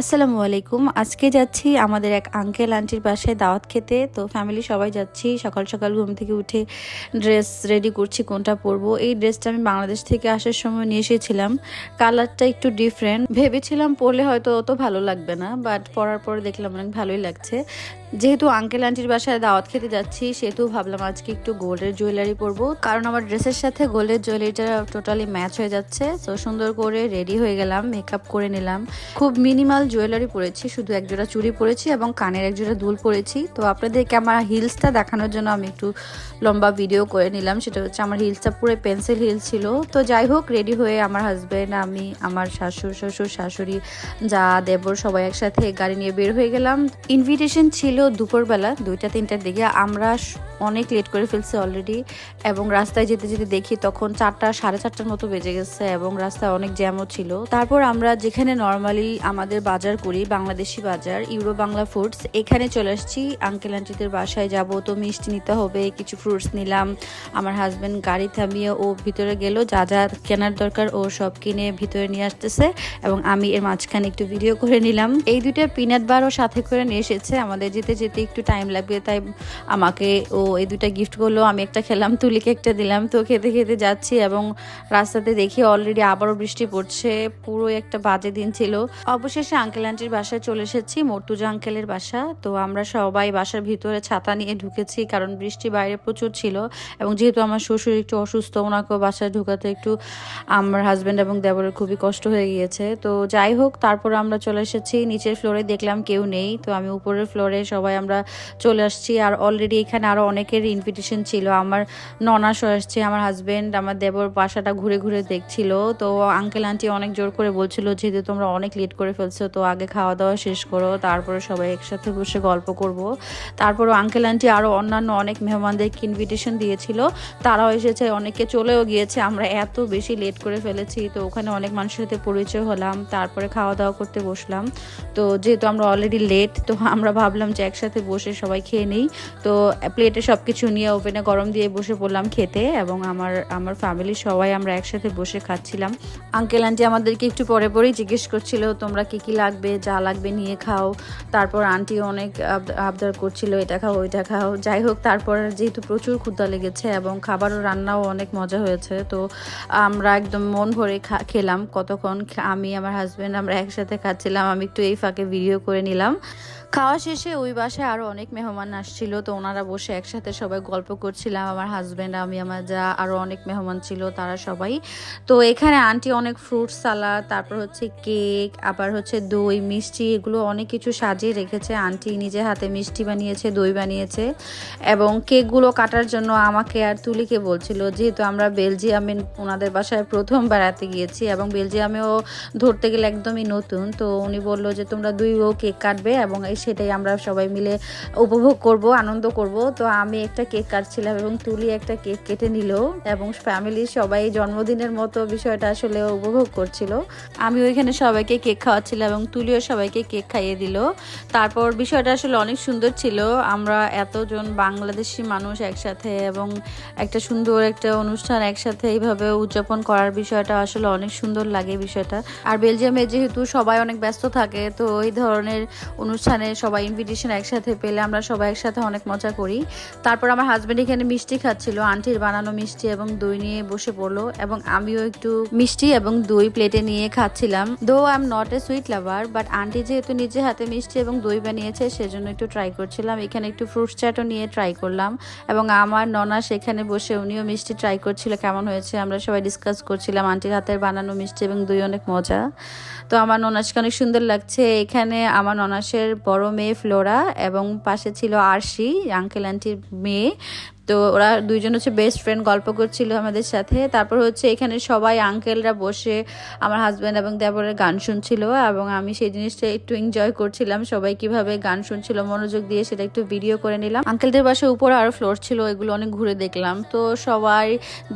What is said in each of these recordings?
আসসালামু আলাইকুম। আজকে যাচ্ছি আমাদের এক আঙ্কেল আন্টির বাসায় দাওয়াত খেতে। তো ফ্যামিলি সবাই যাচ্ছি। সকাল সকাল ঘুম থেকে উঠে ড্রেস রেডি করছি, কোনটা পরবো। এই ড্রেসটা আমি বাংলাদেশ থেকে আসার সময় নিয়ে এসেছিলাম। কালারটা একটু ডিফারেন্ট ভেবেছিলাম পরলে হয়তো অত ভালো লাগবে না বাট পরার পরে দেখলাম অনেক ভালোই লাগছে। যেহেতু আঙ্কেল আন্টির বাসায় দাওয়াত খেতে যাচ্ছি, সেহেতু ভাবলাম আজকে একটু গোল্ডের জুয়েলারি পরবো। কারণ আমার ড্রেসের সাথে গোল্ডের জুয়েলারিটা টোটালি ম্যাচ হয়ে যাচ্ছে। তো সুন্দর করে রেডি হয়ে গেলাম মেকআপ করে নিলাম। খুব মিনিমাল জুয়েলারি পরেছি, শুধু এক জোড়া চুড়ি পরেছি এবং কানের এক জোড়া দুল পরেছি। তো আপনাদেরকে আমার হিলসটা দেখানোর জন্য আমি একটু লম্বা ভিডিও করে নিলাম। সেটা হচ্ছে আমার হিলসটা পুরো পেন্সিল হিল ছিল। তো যাই হোক রেডি হয়ে আমার হাজব্যান্ড আমি, আমার শাশুড়, শ্বশুর, শাশুড়ি, যা, দেবর সবাই একসাথে গাড়ি নিয়ে বের হয়ে গেলাম। ইনভিটেশন ছিল দুপুরবেলা, দুইটা, তিনটার দিকে আমরা অনেক লেট করে ফেলছি অলরেডি এবং রাস্তায় যেতে যেতে দেখি তখন চারটা, সাড়ে চারটার মতো বেজে গেছে এবং রাস্তায় অনেক জ্যামও ছিল। তারপর আমরা যেখানে নর্মালি আমাদের বাজার করি, বাংলাদেশি বাজার ইউরো বাংলা ফুডস এখানে চলে আসছি। আঙ্কেল আন্টিদের বাসায় যাব, তো মিষ্টি নিতে হবে, কিছু ফ্রুটস নিলাম। আমার হাজব্যান্ড গাড়ি থামিয়ে ও ভিতরে গেল, যা যা কেনার দরকার ও সব কিনে ভিতরে নিয়ে আসতেছে এবং আমি এর মাঝখানে একটু ভিডিও করে নিলাম। এই দুইটা পিনাট বারও সাথে করে নিয়ে এসেছে, আমাদের যেতে যেতে একটু টাইম লাগবে, তাই আমাকে ও এই দুইটা গিফট করল, আমি একটা খেলাম তুলিকে একটা দিলাম, তো খেতে খেতে যাচ্ছি এবং রাস্তাতে দেখি অলরেডি আবারও বৃষ্টি পড়ছে পুরো একটা বাজে দিন ছিল। অবশেষে আঙ্কেল আন্টির বাসায় চলে এসেছি, মর্তুজা আঙ্কেলের বাসা, তো আমরা সবাই বাসার ভিতরে ছাতা নিয়ে ঢুকেছি, কারণ বৃষ্টি বাইরে প্রচুর ছিল এবং যেহেতু আমার শ্বশুর একটু অসুস্থ, ওনাকেও বাসায় ঢুকাতে একটু আমার হাজব্যান্ড এবং দেবরের খুবই কষ্ট হয়ে গিয়েছে। তো যাই হোক, তারপর আমরা চলে এসেছি, নিচের ফ্লোরে দেখলাম কেউ নেই, তো আমি উপরের ফ্লোরে সবাই আমরা চলে আসছি। আর অলরেডি এখানে আরও অনেকের ইনভিটেশন ছিল। আমার ননাসও আসছে, আমার হাজব্যান্ড আমার দেবর বাসাটা ঘুরে ঘুরে দেখছিল। তো আঙ্কেল আন্টি অনেক জোর করে বলছিল, যেহেতু তোমরা অনেক লেট করে ফেলছো, তো আগে খাওয়া দাওয়া শেষ করো, তারপরে সবাই একসাথে বসে গল্প করব। তারপরও আঙ্কেল আন্টি আরও অন্যান্য অনেক মেহমানদেরকে ইনভিটেশন দিয়েছিল। তারাও এসেছে, অনেকে চলেও গিয়েছে। আমরা এত বেশি লেট করে ফেলেছি, তো ওখানে অনেক মানুষের সাথে পরিচয় হলাম। তারপরে খাওয়া দাওয়া করতে বসলাম। তো যেহেতু আমরা অলরেডি লেট তো আমরা ভাবলাম যে একসাথে বসে সবাই খেয়ে নিই। তো প্লেটে সব কিছু নিয়ে ওভেনে গরম দিয়ে বসে পড়লাম খেতে এবং আমার আমার ফ্যামিলি সবাই আমরা একসাথে বসে খাচ্ছিলাম। আঙ্কেল আন্টি আমাদেরকে একটু পরে পরেই জিজ্ঞেস করছিল, তোমরা কি কি লাগবে? যা লাগবে নিয়ে খাও। তারপর আন্টি অনেক আব- আবদার করছিল, এটা খাও, ওইটা খাও। যাই হোক, তারপর যেহেতু প্রচুর ক্ষুধা লেগেছে এবং খাবারও, রান্নাও অনেক মজা হয়েছে। তো আমরা একদম মন ভরে খেলাম। কতক্ষণ আমি, আমার হাজব্যান্ড আমরা একসাথে খাচ্ছিলাম। আমি একটু এই ফাঁকে ভিডিও করে নিলাম। খাওয়া শেষে ওই বাসায় আরও অনেক মেহমান আসছিল, তো ওনারা বসে একসাথে সবাই গল্প করছিলাম। আমার হাজব্যান্ড আমি, আমার যা আরও অনেক মেহমান ছিল, তারা সবাই। তো এখানে আন্টি অনেক ফ্রুট সালাদ তারপর হচ্ছে কেক আবার হচ্ছে দই, মিষ্টি, এগুলো অনেক কিছু সাজিয়ে রেখেছে। আন্টি নিজে হাতে মিষ্টি বানিয়েছে, দই বানিয়েছে, এবং কেকগুলো কাটার জন্য আমাকে আর তুলিকে বলছিল, যেহেতু আমরা বেলজিয়ামে ওনাদের বাসায় প্রথম বেড়াতে গিয়েছি, এবং বেলজিয়ামেও ধরতে গেলে একদমই নতুন। তো উনি বলল যে, তোমরা দুইও কেক কাটবে, এবং এই সেটাই আমরা সবাই মিলে উপভোগ করব, আনন্দ করব। তো আমি একটা কেক কাটছিলাম এবং তুলি একটা কেক কেটে নিল এবং ফ্যামিলির সবাই জন্মদিনের মতো বিষয়টা আসলে উপভোগ করছিল। আমি ওইখানে সবাইকে কেক খাওয়াচ্ছিলাম এবং তুলিও সবাইকে কেক খাইয়ে দিল। তারপর বিষয়টা আসলে অনেক সুন্দর ছিল। আমরা এতজন বাংলাদেশি মানুষ একসাথে এবং একটা সুন্দর একটা অনুষ্ঠান একসাথে এইভাবে উদযাপন করার বিষয়টা আসলে অনেক সুন্দর লাগে বিষয়টা। আর বেলজিয়ামে যেহেতু সবাই অনেক ব্যস্ত থাকে, তো এই ধরনের অনুষ্ঠানে সবাই ইনভিটেশন একসাথে পেলে আমরা সবাই একসাথে অনেক মজা করি। তারপর আমার হাজব্যান্ড এখানে মিষ্টি খাচ্ছিল আন্টির বানানো মিষ্টি এবং দই নিয়ে বসে পড়ল এবং আমিও একটু মিষ্টি এবং দই প্লেটে নিয়ে খাচ্ছিলাম। Though I am not a sweet lover but aunty যেহেতু নিজে হাতে মিষ্টি এবং দই বানিয়েছে, সেজন্য একটু ট্রাই করছিলাম। এখানে একটু ফ্রুট চাটও নিয়ে ট্রাই করলাম এবং আমার ননা সেখানে বসে উনিও মিষ্টি ট্রাই করছিল, কেমন হয়েছে আমরা সবাই ডিসকাস করছিলাম। আন্টির হাতের বানানো মিষ্টি এবং দই অনেক মজা। তো আমার ননাসকে অনেক সুন্দর লাগছে। এখানে আমার ননাসের বড় মেয়ে ফ্লোরা এবং পাশে ছিল আরশি আঙ্কেল আন্টির মেয়ে। তো ওরা দুইজন হচ্ছে বেস্ট ফ্রেন্ড গল্প করছিল আমাদের সাথে। তারপর হচ্ছে এখানে সবাই আঙ্কেলরা বসে আমার হাজব্যান্ড এবং দেবরের গান শুনছিল এবং আমি সেই জিনিসটা একটু এনজয় করছিলাম। সবাই কীভাবে গান শুনছিল, মনোযোগ দিয়ে সেটা একটু ভিডিও করে নিলাম। আঙ্কেলদের বাসায় উপরে আরও ফ্লোর ছিল, এগুলো অনেক ঘুরে দেখলাম। তো সবাই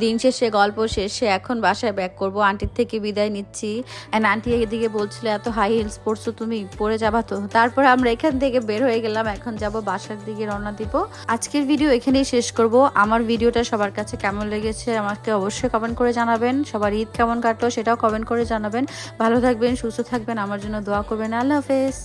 দিন শেষে, গল্প শেষে এখন বাসায় ব্যাক করব। আন্টির থেকে বিদায় নিচ্ছি। অ্যান্ড আন্টি এদিকে বলছিল, এত হাই হিলস পরছো তুমি, পরে যাবা তো। তারপর আমরা এখান থেকে বের হয়ে গেলাম। এখন যাব বাসার দিকে রওনা দিব। আজকের ভিডিও এখানেই শেষ করব। করব। আমার ভিডিওটা সবার কাছে কেমন লেগেছে আমাকে অবশ্যই কমেন্ট করে জানাবেন। সবার ঈদ কেমন কাটলো সেটাও কমেন্ট করে জানাবেন। ভালো থাকবেন, সুস্থ থাকবেন। আমার জন্য দোয়া করবেন। আল্লাহ হাফেজ।